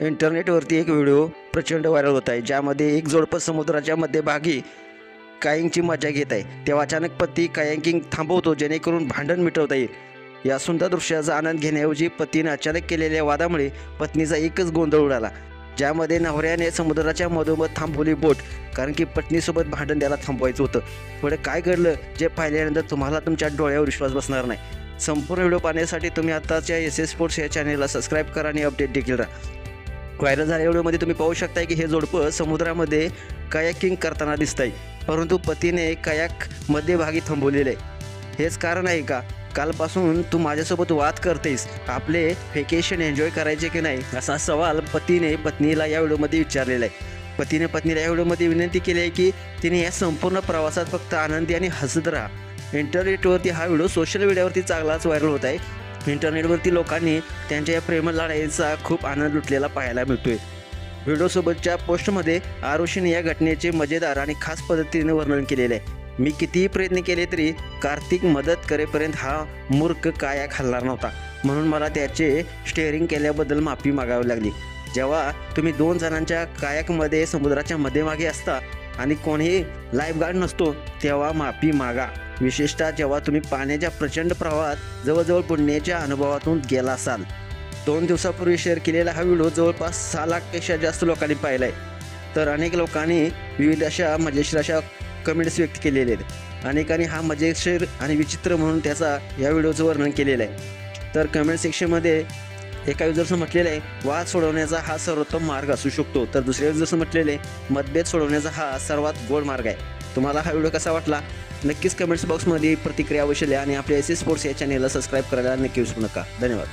इंटरनेटवरती एक व्हिडिओ प्रचंड व्हायरल होत आहे ज्यामध्ये एक जोडपं समुद्राच्या मध्यभागी कायंगची मजा घेत आहे. तेव्हा अचानक पती कायांकिंग थांबवतो जेणेकरून भांडण मिटवता येईल. या सुंदर दृश्याचा आनंद घेण्याऐवजी पतीनं अचानक केलेल्या वादामुळे पत्नीचा एकच गोंधळ उडाला ज्यामध्ये नवऱ्याने समुद्राच्या मधोमध थांबवली बोट कारण की पत्नीसोबत भांडण द्यायला थांबवायचं होतं. पुढे काय घडलं जे पाहिल्यानंतर तुम्हाला तुमच्या डोळ्यावर विश्वास बसणार नाही. संपूर्ण व्हिडिओ पाहण्यासाठी तुम्ही आत्ताच्या एस एस स्पोर्ट्स या चॅनेलला सबस्क्राईब करा आणि अपडेट देखील राहा. व्हायरल झालेल्या व्हिडिओमध्ये तुम्ही पाहू शकताय की हे जोडपं समुद्रामध्ये कयाकिंग करताना दिसत आहे परंतु पतीने कयाक मध्यभागी थांबवलेलं आहे. हेच कारण आहे का? कालपासून तू माझ्यासोबत वाद करतेस. आपले व्हेकेशन एन्जॉय करायचे की नाही? असा सवाल पतीने पत्नीला या व्हिडिओमध्ये विचारलेला आहे. पतीने पत्नीला या व्हिडिओमध्ये विनंती केली आहे की तिने या संपूर्ण प्रवासात फक्त आनंदी आणि हसत राहा. इंटरनेटवरती हा व्हिडिओ सोशल मीडियावरती चांगलाच व्हायरल होत आहे. इंटरनेटवरती लोकांनी त्यांच्या या प्रेम लढाईचा खूप आनंद लुटलेला पाहायला मिळतोय. व्हिडिओसोबतच्या पोस्टमध्ये आरुषीने या घटनेचे मजेदार आणि खास पद्धतीने वर्णन केलेले आहे. मी कितीही प्रयत्न केले तरी कार्तिक मदत करेपर्यंत हा मूर्ख काया खाल्णार नव्हता. म्हणून मला त्याचे स्टेअरिंग केल्याबद्दल माफी मागावी लागली. जेव्हा तुम्ही दोन जणांच्या कायाकमध्ये समुद्राच्या मध्येमागे असता आणि कोणीही लाईफगार्ड नसतो तेव्हा माफी मागा. विशेषतः जेव्हा तुम्ही पाण्याच्या प्रचंड प्रवाहात जवळजवळ बुडण्याच्या अनुभवातून गेला असाल दोन दिवसापूर्वी शेअर केलेला हा व्हिडिओ जवळपास सहा लाखपेक्षा जास्त लोकांनी पाहिला आहे तर अनेक लोकांनी विविध अशा मजेशीर अशा कमेंट्स व्यक्त केलेले आहेत. अनेकांनी हा मजेशीर आणि विचित्र म्हणून त्याचा या व्हिडिओचं वर्णन केलेलं आहे. तर कमेंट सेक्शनमध्ये एका युजर्सनं म्हटलेलं आहे वाद सोडवण्याचा हा सर्वोत्तम मार्ग असू शकतो. तर दुसऱ्या युजर्सनं म्हटलेलं आहे मतभेद सोडवण्याचा हा सर्वात गोड मार्ग आहे. तुम्हाला हा व्हिडिओ कसा वाटला? नक्कीच कमेंट्स बॉक्समध्ये प्रतिक्रिया अवश्य द्या आणि आपल्या एस एस स्पोर्ट्स या चॅनेलला सबस्क्राईब करायला नक्की विसरू नका. धन्यवाद.